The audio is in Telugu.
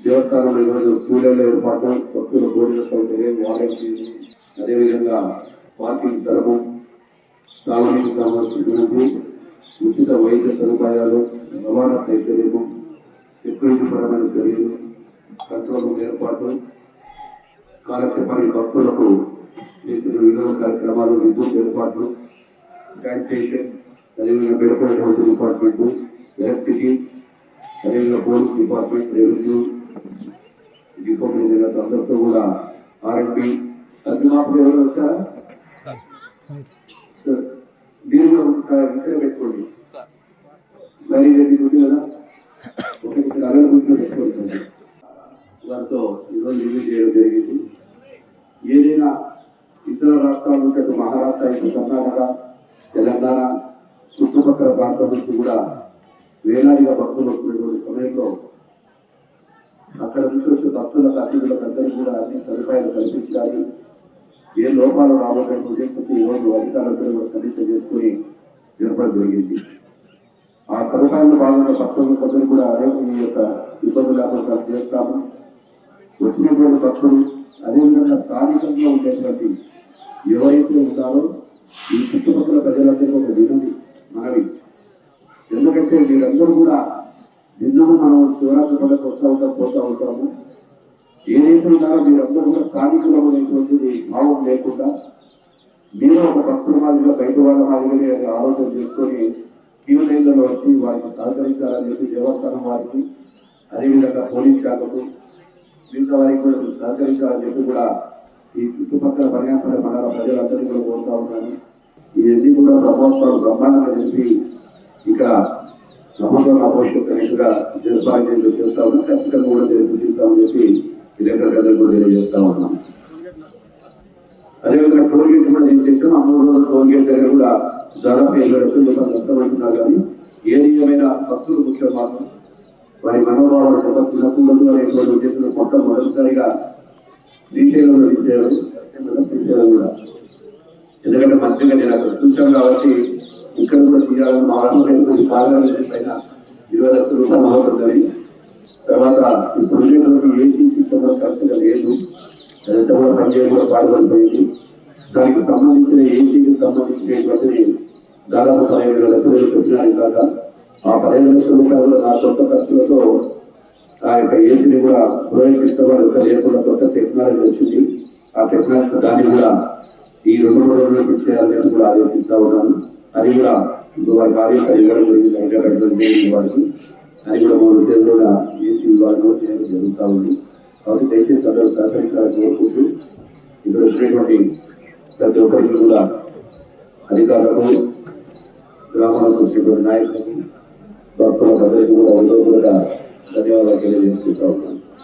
దేవస్థానంలో ఈరోజు కూలీల ఏర్పాటు భక్తులు భోజన సౌకర్యం వారంటీ అదేవిధంగా పార్కింగ్ స్థలము తాగునీటి సమస్య ఉచిత వైద్య సదుపాయాలు రవాణా సౌకర్యము సెక్యూరిటీ పరమైన చర్యలు కంట్రోల్ రూమ్ ఏర్పాటు కాలక్షేపానికి భక్తులకు చేసిన వినోద కార్యక్రమాలు విద్యుత్ ఏర్పాట్లు శానిటేషన్ అదేవిధంగా మెడికల్ హెల్త్ డిపార్ట్మెంట్ ఎలక్ట్రిసిటీ అదేవిధంగా police department revenue department manager అందరితో కూడా ఆర్ఎంపీ అగ్నిమాపలు ఎవరు వచ్చారా సార్, మీరు ఇక్కడ పెట్టుకోండి మరి రేపు కదా ఒక ఇక్కడ అగల గుర్తులో పెట్టుకోండి వారితో ఈరోజు రివ్యూ చేయడం జరిగింది ఏదైనా ఇతర రాష్ట్రాల నుంచి అటు మహారాష్ట్ర ఇటు కర్ణాటక తెలంగాణ చుట్టుపక్కల ప్రాంతం నుంచి కూడా వేలాదిగా భక్తులు సమయంలో అక్కడ నుంచి వచ్చే భక్తులకు అతిథులకు అందరికీ కూడా అన్ని సదుపాయాలు కల్పించాలి. ఏ లోపాలు రాబోయే ఉద్దేశంతో ఈరోజు అధికారులతో సమీక్ష చేసుకుని జరపడం జరిగింది. ఆ సదుపాయంలో పాల్గొన్న భక్తులు కొందరు కూడా అనేక ఈ యొక్క ఇబ్బందులు లేకుండా చేస్తాము. వచ్చినటువంటి భక్తులు అదేవిధంగా స్థానికంగా ఉండేటువంటి ఎవరైతే ఉన్నారో ఈ చుట్టుపక్కల ప్రజలందరికీ ఒక వినది మనవి ఎందుకంటే మీరందరూ కూడా ఎందుకు మనం శివరాత్రి పండుగ వస్తూ ఉంటాం పోతూ ఉంటాము? ఏదైతే ఉన్నారో మీరందరూ కూడా స్థానికులు అనేటువంటిది భావం లేకుండా మీరు ఒక భక్తుల మాదిరిగా బయట వాళ్ళ మాదిరిగా ఆలోచన చేసుకొని క్యూ లైన్లలో వచ్చి వారికి సహకరించాలని చెప్పి దేవస్థానం వారికి అదేవిధంగా పోలీస్ శాఖకు మిగతా వారికి కూడా మీరు సహకరించాలని చెప్పి కూడా ఈ చుట్టుపక్కల పర్యాటన మండల ప్రజలందరినీ కూడా కోరుతా ఉన్నాను. ఇవన్నీ కూడా బ్రహ్మోత్సవాలు బ్రహ్మాండంగా చెప్పి ఇక్కడ నమ్మకం ఆపోషకుగా కూడా చెప్పి చేస్తా ఉన్నాం ఖచ్చితంగా కూడా జరిపిస్తామని చెప్పి విలేకరులందరూ కూడా తెలియజేస్తా ఉన్నాం. అదేవిధంగా టోల్ గేట్ కూడా తీసేసాం ఆ మూడు రోజుల టోల్ గేట్ దగ్గర కూడా దాదాపు ఇరవై లక్షల రూపాయలు నష్టపడుతున్నారు కానీ ఏది ఏమైనా భక్తులు ముఖ్యం మాత్రం వారి మనోభావాలు దెబ్బ తినకూడదు అనేటువంటి ఉద్దేశంలో మొట్టమొదటిసారిగా శ్రీశైలంలో తీసేయాలి శ్రీశైలం కూడా. ఎందుకంటే మంచిగా నేను అక్కడ చూశాను కాబట్టి ఇక్కడ కూడా తీయాలని మా వాళ్ళు కారణాలు పైన ఇరవై లక్షల రూపాయలు అవుతుందని తర్వాత ఇప్పుడు ఉండేటువంటి ఏసీ సిస్టమ్ కూడా లేదు. ఎంతవరకు కూడా పనిచేయడం కూడా పాల్పడిపోయింది దానికి సంబంధించిన ఏసీకి సంబంధించినటువంటిది దాదాపు పదిహేను లక్షలు చెప్పినారు కాక ఆ పదిహేను లక్షల రూపాయలు నా సొంత ఖర్చులతో ఆ యొక్క ఏసీని కూడా ప్రవేశిస్తాం ఇంకా లేకుండా కొత్త టెక్నాలజీ వచ్చింది. ఆ టెక్నాలజీ దాన్ని కూడా ఈ రెండు రోజుల్లో రోజులు చేయాలని కూడా ఆదేశిస్తా ఉన్నాను. అది కూడా ఇప్పుడు వారి కార్యక్రమం ఇవ్వడం జరిగింది హైదరాబాద్ జరిగింది వారికి అది కూడా మూడు ఉద్యోగులుగా ఏసీ విభాగం కూడా చేయడం జరుగుతూ ఉంది. కాబట్టి దయచేసి అందరూ సహకరించాలని కోరుకుంటూ ఇక్కడ వచ్చినటువంటి ప్రతి ఒక్కరికి కూడా అధికారులకు గ్రామాలకు వచ్చినటువంటి నాయకులకు భక్తులకు అందరికీ కూడా ఉదయం కూడా ధన్యవాదాలు తెలియజేసుకుంటా ఉన్నాను.